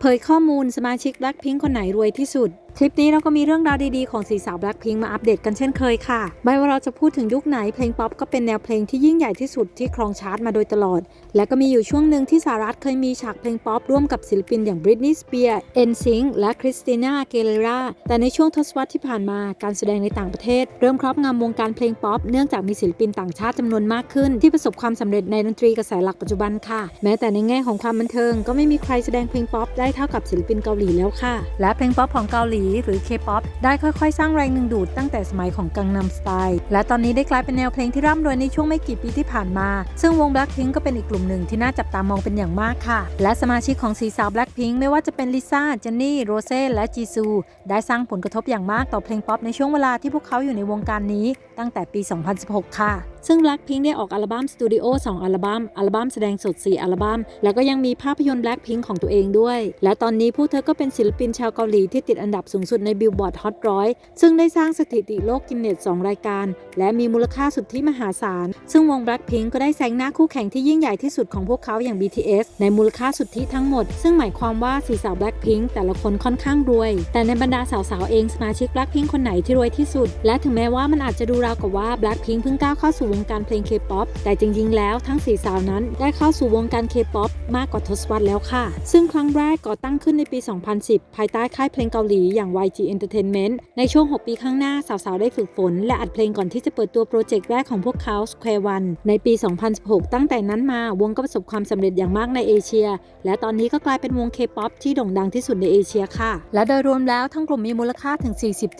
เผยข้อมูลสมาชิก Blackpink คนไหนรวยที่สุด คลิปนี้เราก็มีเรื่องราวดีๆ ของสีสาว Blackpink มาอัปเดตกันเช่นเคยค่ะ ไม่ว่าเราจะพูดถึงยุคไหนเพลงป๊อปก็เป็นแนวเพลงที่ยิ่งใหญ่ที่สุดที่ครองชาร์ตมาโดยตลอด และก็มีอยู่ช่วงหนึ่งที่สหรัฐเคยมีฉากเพลงป๊อปร่วมกับศิลปินอย่าง Britney Spears NSYNC และ Christina Aguilera แต่ในช่วงทศวรรษที่ผ่านมาการแสดงในต่างประเทศ เริ่มครอบงำวงการเพลงป๊อปเนื่องจากมีศิลปินต่างชาติจำนวนมากขึ้น ที่ประสบความสำเร็จในดนตรีกระแสหลักปัจจุบันค่ะ แม้แต่ในแง่ของความบันเทิง ก็ไม่มีใครแสดงเพลงป๊อปได้เท่ากับศิลปินเกาหลีแล้วค่ะ และเพลงป๊อปของเกาหลีหรือ K-POP ได้ค่อยๆ สร้างแรงดึงดูดตั้งแต่สมัยของกังนัมสไตล์และตอนนี้ได้กลายเป็นแนวเพลงที่ร่ำรวยในช่วงไม่กี่ปีที่ผ่านมา ซึ่งวง Blackpink ก็เป็นอีกกลุ่มหนึ่งที่น่าจับตามองเป็นอย่างมากค่ะ และสมาชิกของสีสาว Blackpink ไม่ว่าจะเป็นลิซ่าเจนนี่โรเซ่และจีซูได้สร้างผลกระทบอย่างมากต่อเพลงป๊อปในช่วงเวลาที่พวกเขาอยู่ในวงการนี้ ตั้งแต่ปี 2016 ค่ะซึ่ง Blackpink ได้ออกอัลบั้มสตูดิโอ2อัลบั้ม อัลบั้มแสดงสด 4 อัลบั้ม แล้วก็ยังมีภาพยนตร์ Blackpink ของตัวเองด้วย และตอนนี้พวกเธอก็เป็นศิลปินชาวเกาหลีที่ติดอันดับสูงสุดใน Billboard Hot 100ซึ่งได้สร้างสถิติโลกกินเนส2รายการ และมีมูลค่าสุดที่มหาศาล ซึ่งวง Blackpink ก็ได้แซงหน้าคู่แข่งที่ยิ่งใหญ่ที่สุดของพวกเขาอย่าง BTS ในมูลค่าสุดทธิทั้งหมด ซึ่งหมายความว่าสี่สาว Blackpink แต่ละคนค่อนข้างรวย แต่ในบรรดาสาวๆเองสมาชิก Blackpink คนไหนที่รวยที่สุด และถึงแม้ว่ามันอาจจะดูราวกับว่า Blackpink เพิ่งก้าวเข้าสู่วงการเพลง K-POP แต่จริงๆ แล้วทั้งสีสาวนั้นได้เข้าสู่วงการ K-POP มากกว่าทศวรรษแล้วค่ะ ซึ่งครั้งแรกก่อตั้งขึ้นในปี 2010 ภายใต้ค่ายเพลงเกาหลีอย่าง YG Entertainment ในช่วง 6 ปีข้างหน้า สาวๆ ได้ฝึกฝน และอัดเพลงก่อนที่จะเปิดตัวโปรเจกต์แรกของพวกเขา Square One ในปี 2016 ตั้งแต่นั้นมาวงก็ประสบความสำเร็จอย่างมากในเอเชีย และตอนนี้ก็กลายเป็นวง K-POP ที่โด่งดังที่สุดในเอเชียค่ะ และโดยรวมแล้วทั้งกลุ่มมีมูลค่าถึง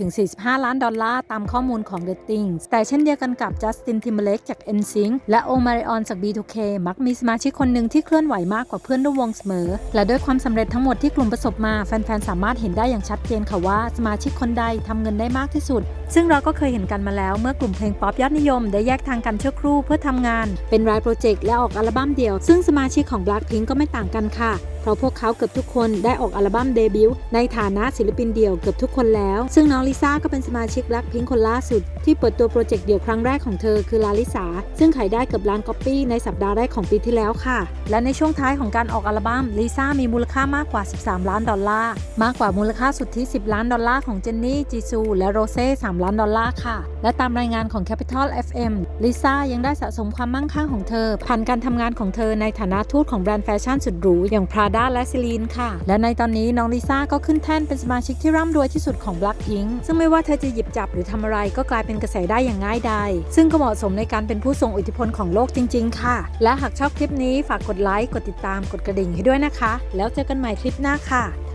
40-45 ล้านดอลลาร์ตามข้อมูลของ The Things แต่เช่นเดียวกันกับ Justin Timberlake จาก NSYNC และ Omarion จาก B2K มักมีสมาชิกคนหนึ่งที่เคลื่อนไหวมากกว่าเพื่อนร่วมวงเสมอ และด้วยความสำเร็จทั้งหมดที่กลุ่มประสบมาแฟนๆสามารถเห็นได้อย่างชัดเจนค่ะว่าสมาชิกคนใดทำเงินได้มากที่สุด ซึ่งเราก็เคยเห็นกันมาแล้วเมื่อกลุ่มเพลงป๊อปยอดนิยม ได้แยกทางกันชั่วครู่เพื่อทำงาน เป็นรายโปรเจกต์และออกอัลบั้มเดี่ยว ซึ่งสมาชิกของ Blackpink ก็ไม่ต่างกันค่ะ เพราะพวกเขาเกือบทุกคนได้ออกอัลบั้มเดบิวต์ในฐานะศิลปินเดี่ยวเกือบทุกคนแล้ว ซึ่งน้องลิซ่าก็เป็นสมาชิก Blackpink คนล่าสุด ที่เปิดตัวโปรเจกต์เดี่ยวครั้งแรกของเธอคือลาลิสาซึ่งขายได้เกือบล้านก๊อปปี้ในสัปดาห์แรกของปีที่แล้วค่ะ และในช่วงท้ายของการออกอัลบั้มลิซ่ามีมูลค่ามากกว่า 13 ล้านดอลลาร์มากกว่ามูลค่าสุทธิ 10 ล้านดอลลาร์ของเจนนี่จีซูและโรเซ่3 ล้านดอลลาร์ค่ะ และตามรายงานของ Capital FM ลิซ่ายังได้สะสมความมั่งคั่งของเธอ ผ่านการทำงานของเธอในฐานะทูตของแบรนด์แฟชั่นสุดหรูอย่าง Prada และ Celine ค่ะ และในตอนนี้น้องลิซ่าก็ขึ้นแท่นเป็นสมาชิกที่ร่ำรวยที่สุดของ Blackpink ซึ่งไม่ว่าเธอจะหยิบจับหรือทำอะไรก็กลายเป็นกระแสได้อย่างง่ายดายซึ่งก็เหมาะสมในการเป็นผู้ทรงอิทธิพลของโลกจริง ๆ ค่ะ และหากชอบคลิปนี้ฝากกดไลค์กดติดตามกดกระดิ่งให้ด้วยนะคะ แล้วเจอกันใหม่คลิปหน้าค่ะ